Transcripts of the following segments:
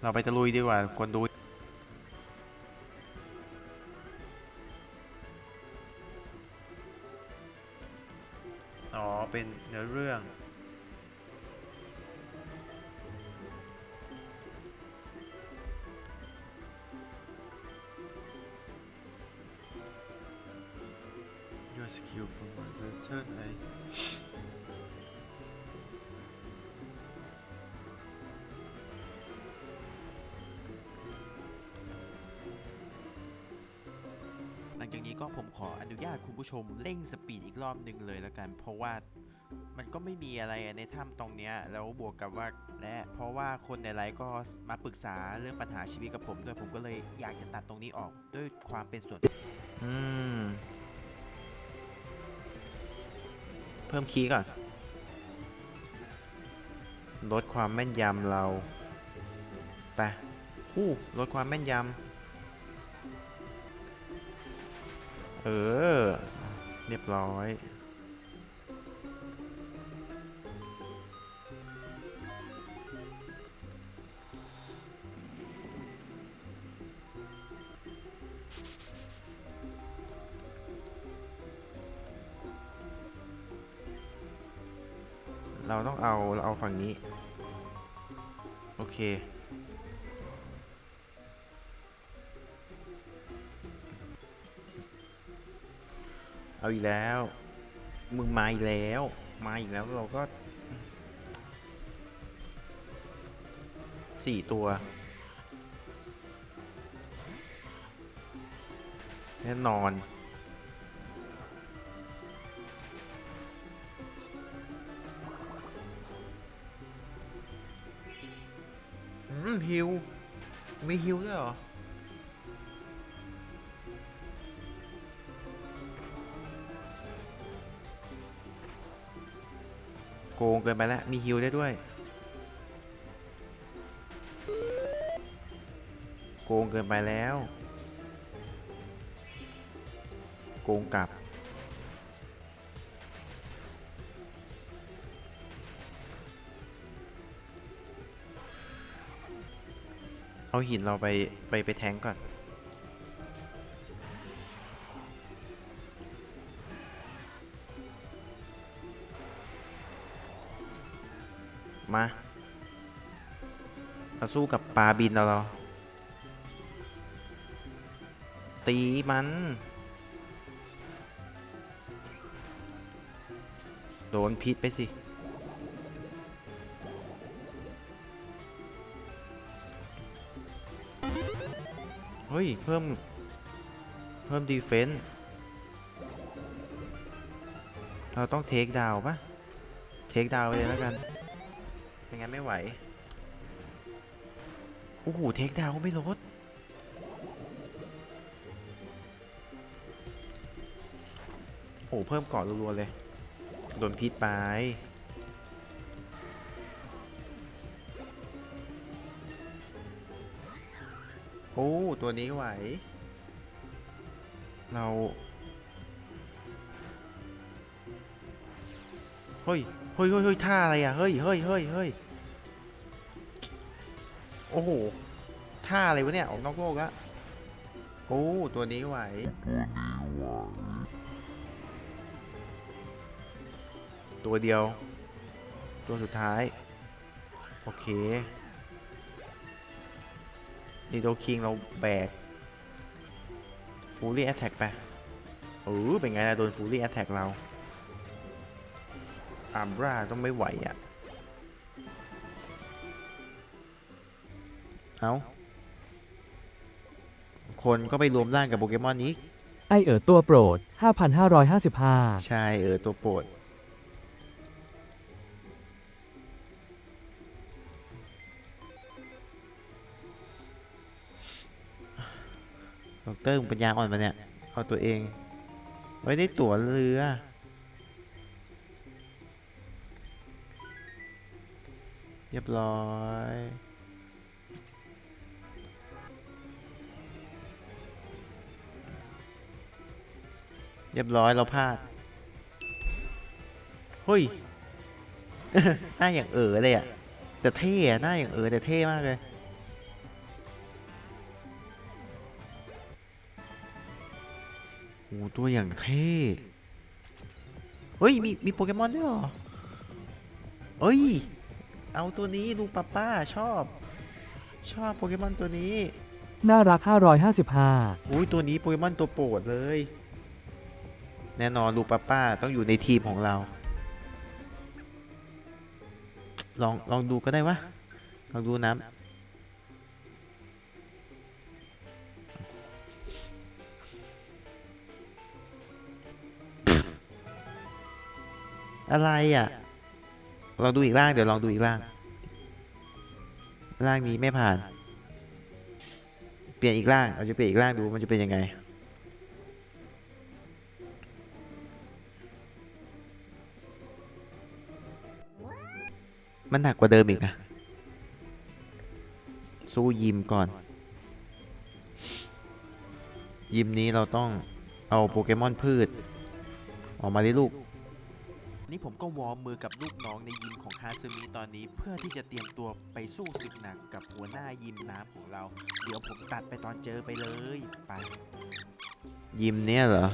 เราไปตะลุยดีกว่าคนดูอ๋อ เป็นเนื้อเรื่อง Your skill promote the turn I หลั ออนุญาตคุณผู้ชมเร่งสปีดอีกรอบหนึ่งเลยแล้วกัน เพราะว่ามันก็ไม่มีอะไรในถ้ำตรงเนี้ยแล้วบวกกับว่าและเพราะว่าคนในไลฟ์ก็มาปรึกษาเรื่องปัญหาชีวิตกับผมด้วยผมก็เลยอยากจะตัดตรงนี้ออกด้วยความเป็นส่วนอืมเพิ่มคีย์ก่อนลดความแม่นยำเราไปอู้ลดความแม่นยำ เออ เรียบร้อยเราต้องเอา เราเอาฝั่งนี้ โอเค เอาอีกแล้ว มึงมาอีกแล้ว มาอีกแล้วเราก็สี่ตัว แน่นอน อืม ฮิว มีฮิวด้วยเหรอ โกงเกินไปแล้ว มีฮิวได้ด้วย โกงเกินไปแล้ว โกงกลับ เอาหินเราไปไปไปแทงก่อน มา เราสู้กับปลาบินเราเรา ตีมัน โดนพิษไปสิ เฮ้ย เพิ่ม เพิ่มดีเฟนส์เราต้องเทคดาวปะเทคดาวไปเลยแล้วกัน ไม่งั้นไม่ไหว โอ้โห เทคดาวก็ไม่ลดโอ้โหเพิ่มเกาะรัวๆเลย โดนพิษไปโอ้ ตัวนี้ไหว เราเฮ้ยเฮ้ย เฮ้ยเฮ้ยท่าอะไรอะ เฮ้ย เฮ้ยเฮ้ยเฮ้ย อ้โหท่าอะไรวะเนี่ย ออกนอกโลกแล้วโอ้ตัวนี้ไหว ตัวเดียว ตัวสุดท้าย โอเคนีโดคิงเราแบกฟูลี่แอตแทกไปเออเป็นไงล่ะโดนฟูลี่แอตแทกเราอาร์บราต้องไม่ไหวอะ เอาคนก็ไปรวมร่างกับโปเกมอนนี้ ไอเอ๋อตัวโปรด 5,555 ใช่เออตัวโปรด ดอกเตอร์มึงปัญญาอ่อนปะเนี่ย เอาตัวเอง ไว้ได้ตั๋วเรือ เรียบร้อย เรียบร้อยเราพลาดเฮ้ยหน้าอย่างเอ๋อเลยอะแต่เท่หน้าอย่างเอ๋อแต่เท่มากเลยโอ้ตัวอย่างเท่เฮ้ยมีมีโปเกมอนด้วยหรอเฮ้ย เอาตัวนี้ลูกป้าป้าชอบ ชอบโปเกมอนตัวนี้ น่ารัก 555อุ้ยตัวนี้โปเกมอนตัวโปรดเลย แน่นอนลูป้าป้าต้องอยู่ในทีมของเรา ลองลองดูก็ได้วะ ลองดูน้ำอะไรอะ ลองดูอีกร่าง เดี๋ยวลองดูอีกร่าง ร่างนี้ไม่ผ่าน เปลี่ยนอีกร่าง เราจะเปลี่ยนอีกร่างดูมันจะเป็นยังไง มันหนักกว่าเดิมอีกนะ สู้ยิมก่อน ยิมนี้เราต้องเอาโปเกมอนพืช ออกมาดิลูก นี่ผมก็วอร์มมือกับลูกน้องในยิมของคาซึมิตอนนี้ เพื่อที่จะเตรียมตัวไปสู้ศึกหนักกับหัวหน้ายิมน้ำของเรา เดี๋ยวผมตัดไปตอนเจอไปเลยไปยิมเนี่ยเหรอ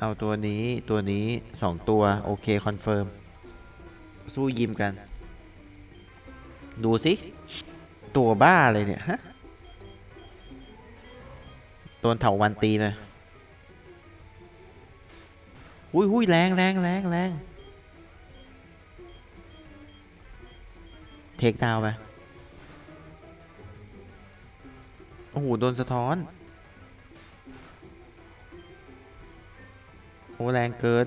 เอาตัวนี้ตัวนี้สองตัว โอเค คอนเฟิร์ม สู้ยิมกัน ดูสิตัวบ้าเลยเนี่ยฮะโดนเถาวันตีเลยอุ้ยอุ้ยแรงแรงแรงแรงเทคดาวไปโอ้โหโดนสะท้อนโอ้แรงเกิน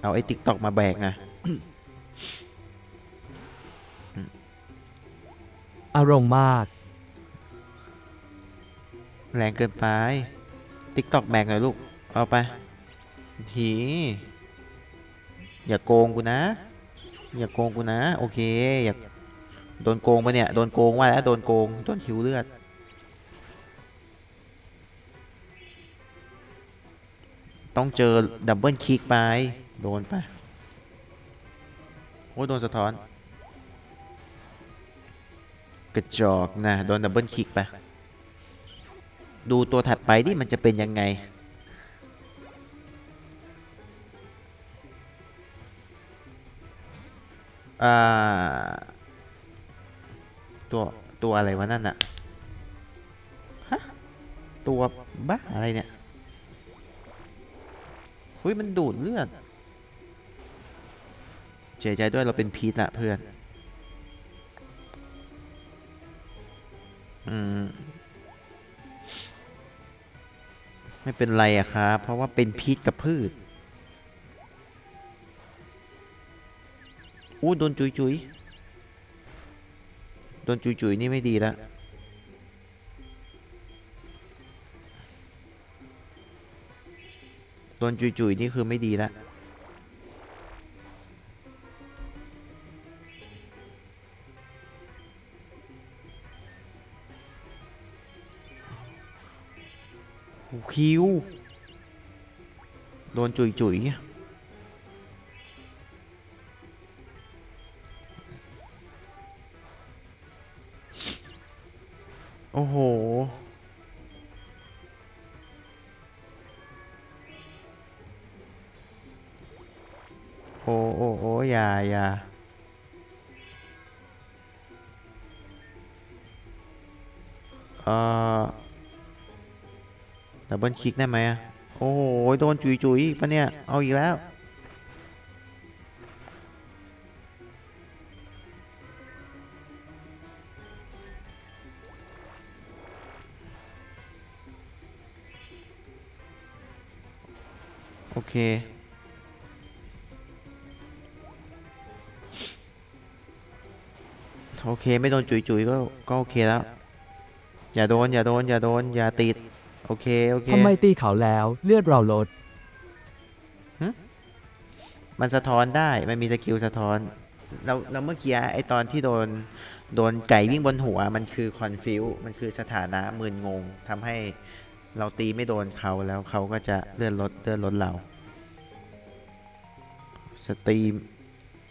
เอาไอ้ติ๊กตอกมาแบกนะ อารมณ์มาก แรงเกินไป ติ๊กตอกแบกหน่อยลูก เอาไป หีอย่าโกงกูนะ อย่าโกงกูนะ โอเค อย่าโดนโกงปะเนี่ย โดนโกงว่าแล้ว โดนโกง โดนหิวเลือด ต้องเจอดับเบิลคลิกไป โดนไปโอ้ยโดนสะท้อน กระจอกนะโดนดับเบิลคิกไป ดูตัวถัดไปดิมันจะเป็นยังไง อ่า ตัว ตัวอะไรวะนั่นอะฮะ ตัวบ้าอะไรเนี่ยหุยมันดูดเลือดเสียใจด้วยเราเป็นพีทอะเพื่อน อืม ไม่เป็นไรอะครับ เพราะว่าเป็นพิษกับพืช อู้โดนจุยจุยโดนจุยจุยนี่ไม่ดีล้วโดนจุยจุยนี่คือไม่ดีล้ว คิว โดนจุยจุยโอ้โห โอ้โอ้โอ้ย่าอย่าเอ่อ ดับเบิลคลิกได้ไหมโอ้โห โดนจุยจุยอีกปะเนี่ย เอาอีกแล้ว โอเคโอเค ไม่โดนจุยจุยก็ก็โอเคแล้ว อย่าโดน อย่าโดน อย่าโดน อย่าติด โอเค โอเค ทำไมตีเขาแล้วเลือดเราลด มันสะท้อนได้ มันมีสกิลสะท้อนแล้วแล้วเมื่อกี้ไอตอนที่โดน โดนไก่วิ่งบนหัว มันคือคอนฟิว มันคือสถานะมึนงง ทำให้เราตีไม่โดนเขาแล้วเขาก็จะเลื่อนรถเลื่อนรถเรา สตรีม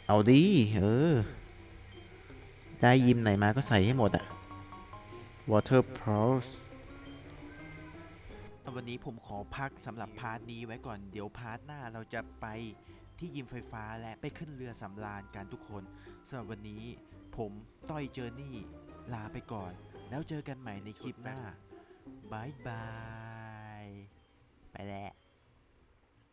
เอาดี เออ ได้ยิมไหนมาก็ใส่ให้หมดอะ Water Pulse วันนี้ผมขอพักสำหรับพาร์ทนี้ไว้ก่อนเดี๋ยวพาร์ทหน้าเราจะไปที่ยิมไฟฟ้าและไปขึ้นเรือสำราญกันทุกคนสำหรับวันนี้ ผมต้อยเจอร์นี่ลาไปก่อน แล้วเจอกันใหม่ในคลิปหน้าบายบาย ไปแล้ว